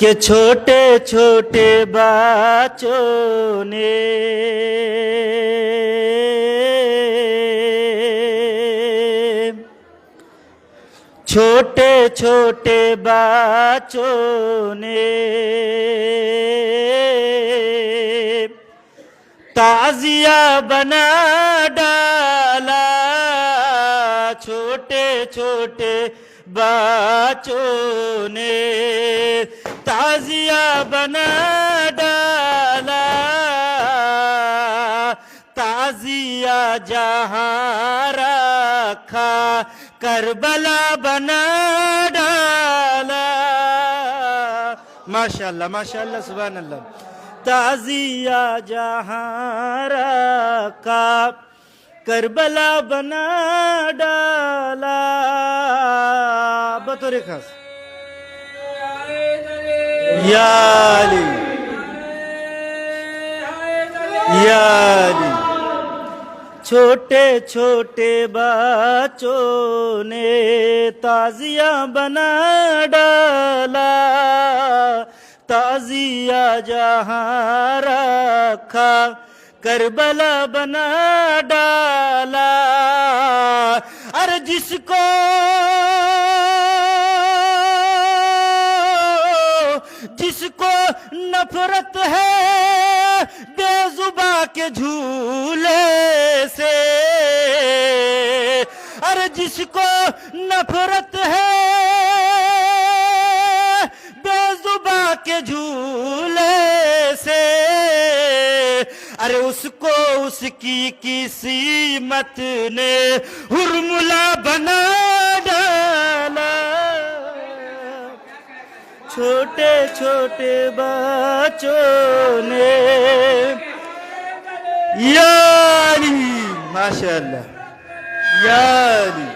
के छोटे छोटे बच्चों ने छोटे छोटे बच्चों ने ताजिया बना डाला छोटे छोटे बच्चों ने تازیہ بنا ڈالا، تازیہ جہاں رکھا، کربلا بنا ڈالا۔ ماشاءاللہ ماشاءاللہ سبحان اللہ تازیہ جہاں رکھا، کربلا بنا ڈالا۔ بطور خاص۔ يا علی يا علی۔ چھوٹے چھوٹے بچوں نے تازیاں بنا ڈالا، تازیاں جہاں رکھا، کربلا بنا ڈالا۔ اور جس کو نفرت ہے، بے زبا کے جھولے سے۔ ارے جس کو نفرت ہے، بے زبا کے جھولے سے۔ ارے اس کو اس کی کسی مت نے ہرملا بنا ڈالا۔ ছোটে ছোটে বাচনে। ইয়ানি মাশাআল্লাহ। ইয়ানি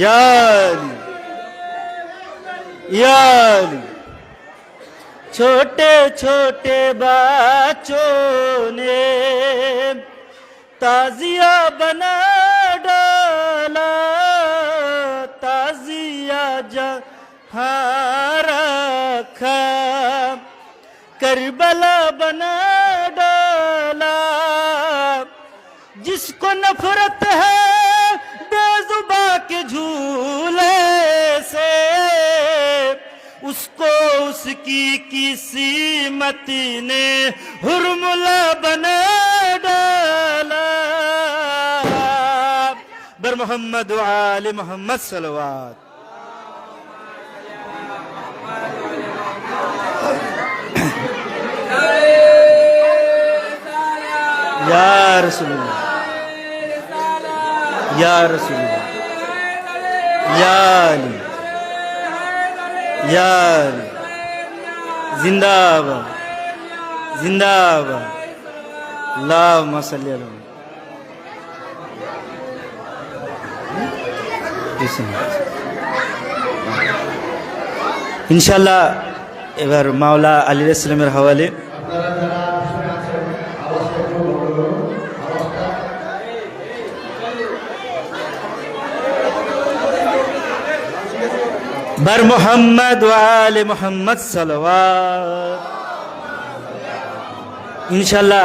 ইয়ানি ইয়ানি ছোটে ছোটে বাচনে। তাজিয়া বনা ডালা, তাজিয়া যা ہاں کربلا بنا ڈالا۔ جس کو نفرت ہے، بے زبا کے جھولے سے۔ اس کو اس کی کسی مت نے ہرملا بنا ڈالا۔ بر محمد و آل محمد صلوات۔ Ya Resulullah. Ya Resulullah. Ya Ali. Ya Ali. Zindabad. Zindabad. Allahümme salli ala ইনশাল্লাহ এবার মাওলা আলী ইসলামের बर মোহাম্মদ ওয়ালে মোহাম্মদ সালওয়াত। ইনশাল্লাহ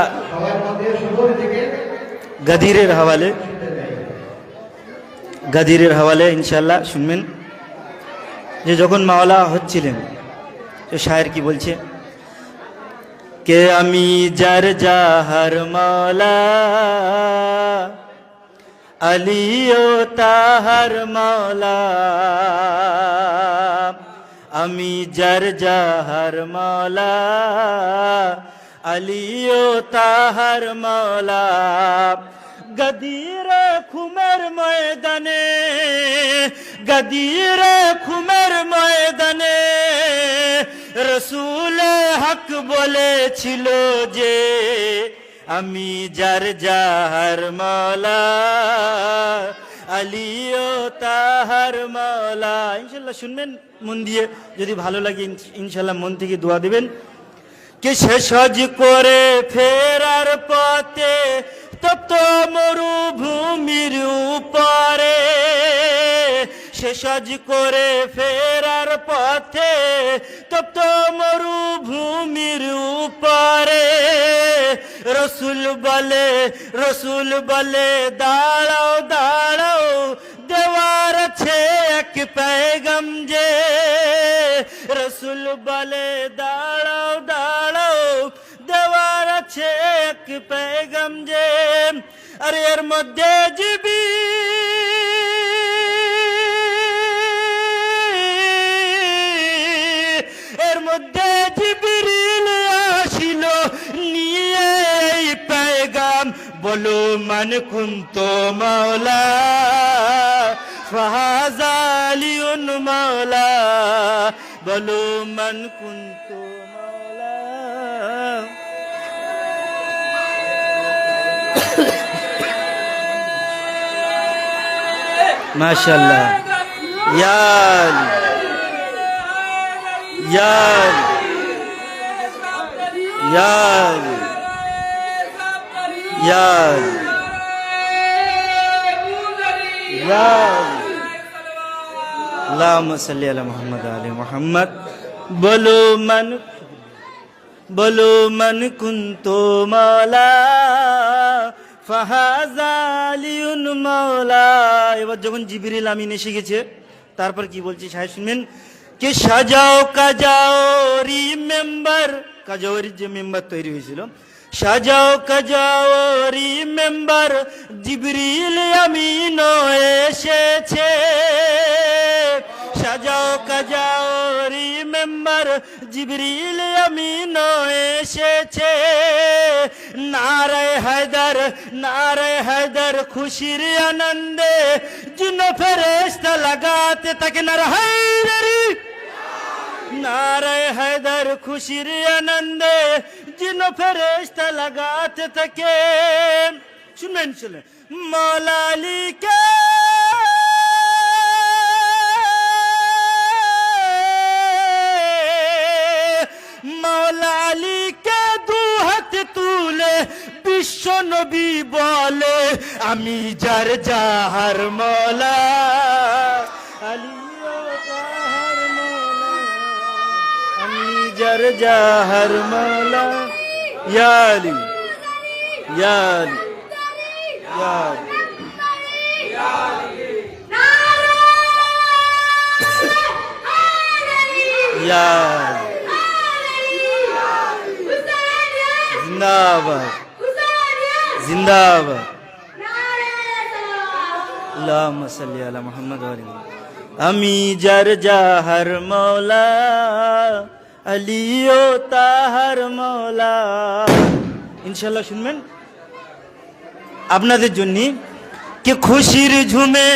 গাদিরের হাওয়ালে গাদিরের হাওয়ালে ইনশাল্লাহ শুনবেন যে যখন মাওলা হচ্ছিলেন, তো শায়ের কি বলছে? কে আমি যার যাহার মাওলা আলিও তাহার মাওলা আমি যার যাহার মাওলা আলিও তাহার মাওলা গদির খুমের ময়দানে, গদির খুমের ময়দানে রসুল হক বলেছিল যে, আমি যার যাহার মাওলা আলিও তাহার মালা। ইনশাল্লাহ শুনবেন মন দিয়ে, যদি ভালো লাগে ইনশাল্লাহ মন থেকে দোয়া দেবেন। কে সজ করে ফেরার পথে, তপ্ত মরুভূমির উপরে। শেষাজ করে ফেরার পথে, তপ্ত মরুভূমির উপরে। রসুল বলে রসুল বলে, দাঁড়াও দাঁড়াও। আছে এক পেগম যে, রসুল বলে, দাঁড়াও দাঁড়াও, দেওয়ার আছে এক পেগম যে, আরে এর মধ্যে জিবি এর মধ্যে নিয়ে বলো মান কুন্ত মাওলা فهذا علي مولا بلو من كنت مولا ما شاء الله يا يا يا يا মোহাম্মদ বলো মন বলো মন কুন্তো এবার যখন জিবিরিল আমিন এসে গেছে, তারপর কি বলছি সাহেব শুনবেন? কে সাজাও কাজাও রি মেম্বার কাজাওয়ের যে মেম্বার তৈরি হয়েছিল সাজাও, কাজাও রিমেম্বার জিবরিল আমিন এসেছে। সাজাও, কাজাও রিমেম্বার জিবরিল আমিন এসেছে। নারায় হায়দার নারায় হায়দার, খুশির আনন্দে জিন ফেরেস্তা লাগাতে তাকে নার হায়দারি! নারায় হায়দার, খুশির আনন্দে জিন ফেরেস্তা লাগাতে থাকে শুনবেন শুনলেন মলালিকে মৌলালিকে দু হাত তুলে বিশ্ব নবী বলে আমি যার যাহার মৌলা আলী আমি যার যাহার মৌলা ইয়ালি ইয়ালি ইয়ালি ইয়ালি জিন্দাবাদ। জিন্দাবাদ। আল্লাহুম্মা সাল্লি আলা মুহাম্মাদ ওয়া আলি আমি যার জাহার মাওলা আলিও তাহার মৌলা। ইনশাল্লাহ শুনবেন? আপনাদের জন্য কে খুশির ঝুমে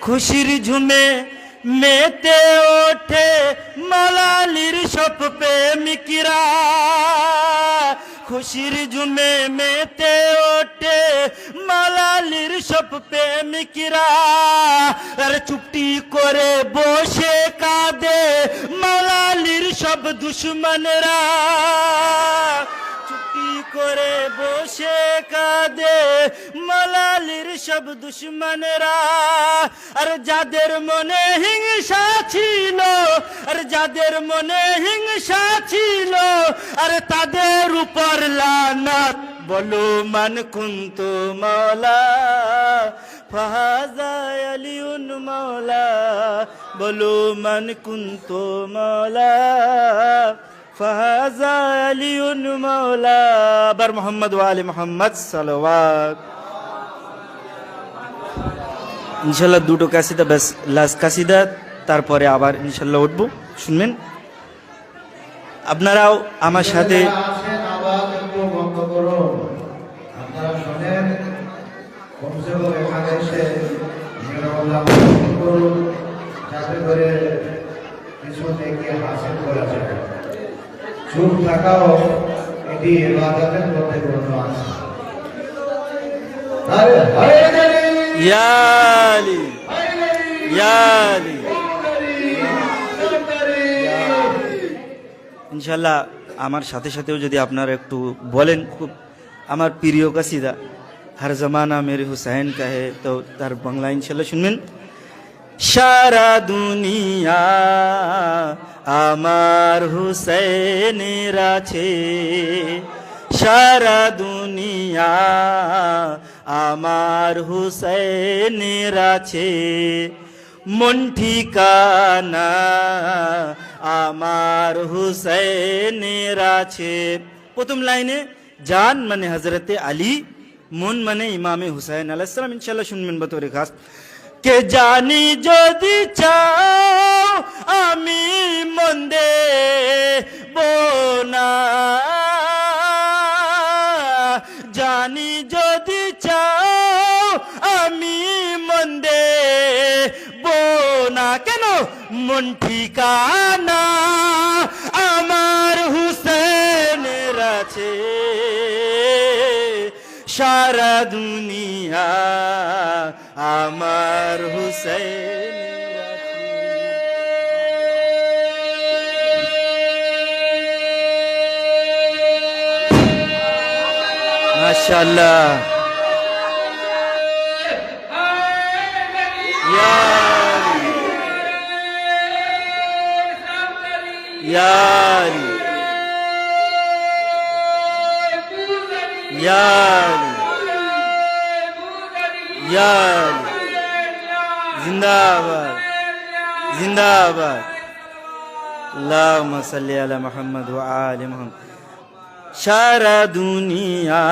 খুশির ঝুমে মেতে ওঠে মালালির সপ প্রেমিকরা খুশির জুমে মেতে ওঠে মালালির সব প্রেমিকরা। আর চুপটি করে বসে কাঁদে মালালির সব দুশ্মনরা। চুপটি করে বসে কাঁদে? মালালির সব দুশ্মনরা। আর যাদের মনে হিংসা ছিল, আর যাদের মনে হিংসা ছিল, আর তাদের উপর লানাত। বলো, মান কুন্ত মাওলা, ফাহাজা আলিউন মাওলা। বলো, মান কুন্ত মাওলা ফাহাজা আলিউন মাওলা আবার মোহাম্মদ ওয়ালি মোহাম্মদ সালওয়াত ইনশাল্লাহ দুটো কাসিদা ব্যাস লাস্ট কাসিদা, তারপরে আবার ইনশাল্লাহ উঠবো। শুনবেন? আপনারাও আমার সাথে করে চুপ থাকাও এটি এবাদতের মধ্যে গণ্য আছে। ইয়ালি ইনশাল্লাহ আমার সাথে সাথেও যদি আপনারা একটু বলেন, খুব আমার প্রিয় কাসিদা হর জমানা মেরে হুসাইন কাহে, তো তার বাংলা ইনশাল্লাহ শুনবেন। সারা দুনিয়া আমার হুসেনের আছে। সারা দুনিয়া আমার হুসেনের আছে। মন ঠিকানা আমার হুসেনের আছে। প্রথম লাইনে, জান মানে হজরতে আলী, মন মানে ইমামে হুসাইন আলাইসালাম ইনশাল্লাহ শুনবেন বতরে খাস। কে জানি যদি চাও আমি মন্দে বোনা। জানি যদি চাও আমি মন্দে বোনা। কেন? মন ঠিকানা আমার হুসেনের আছে। সারা দুনিয়া আমার হুসেনের আছে মাশাআল্লাহ ইয়া জিন্দাবাদ। জিন্দাবাদ। আল্লাহুম্মা সাল্লি আলা মুহাম্মদ ওয়া আলি মুহাম্মদ। সারা দুনিয়া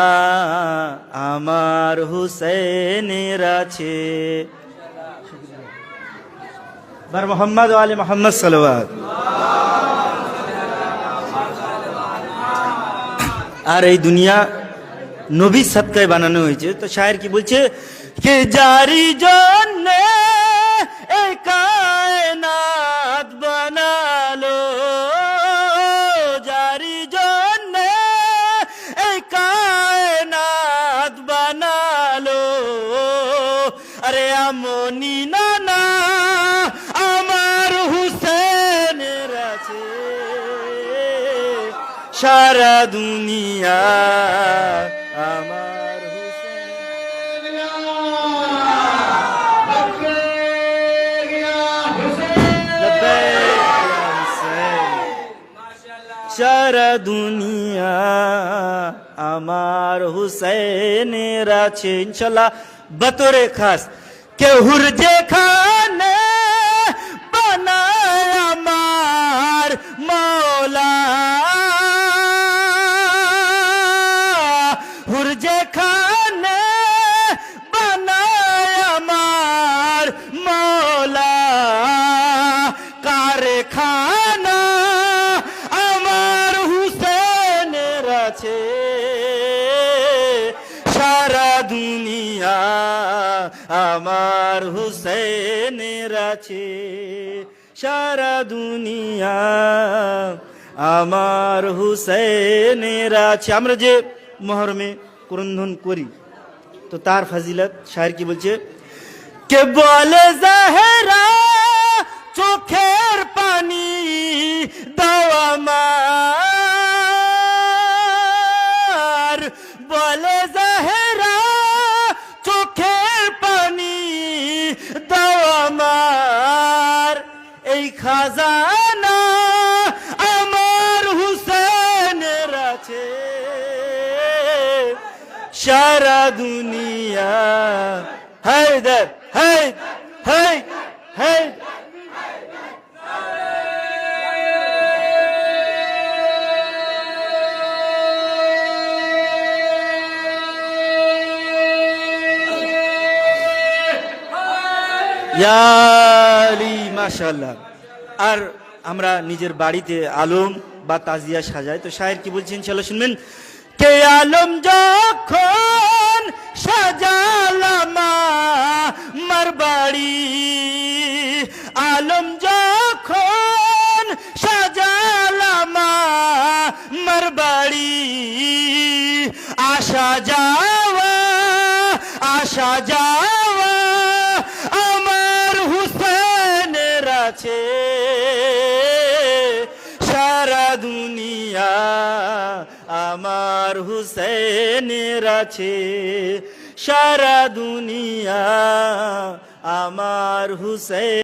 আমার হুসেনের আছে বার মোহাম্মদ আলী মোহাম্মদ সালওয়াত। আর এই দুনিয়া নবী সৎকায় বানানো হয়েছে। তো শায়ের কি বলছে? কে জারি জন্য কায়নাত বানালো? জারি জন্য কায়নাত বানালো? আরে আমনি নানা, আমার হুসেনের আছে সারা দুনিয়া দুনিয়া আমার হুসেনের আছে ইনশাল্লাহ বতরে খাস কেহুর যেখানে দুনিয়া আমার হুসেনের আছে সারা দুনিয়া আমার হুসেনের আছে আমরা যে মহরমে করন্ধন করি, তো তার ফাজিলত শায়ের কি বলছে? কে বলে জাহেরা চোখের পানি দাওয়া মার খাজানা আমার হুসেনের আছে। সারা দুনিয়া হায়দার হায় হায় হায় ইয়ালি মাশাল্লাহ আর আমরা নিজের বাড়িতে আলম বা তাজিয়া সাজাই। তো শায়ের কি বলছেন চলো শুনবেন? কে আলম যখন সাজালামা মার বাড়ি, আলম যখন সাজালামা মার বাড়ি আসা যাওয়া হুসেনের আছে সারা দুনিয়া আমার হুসেন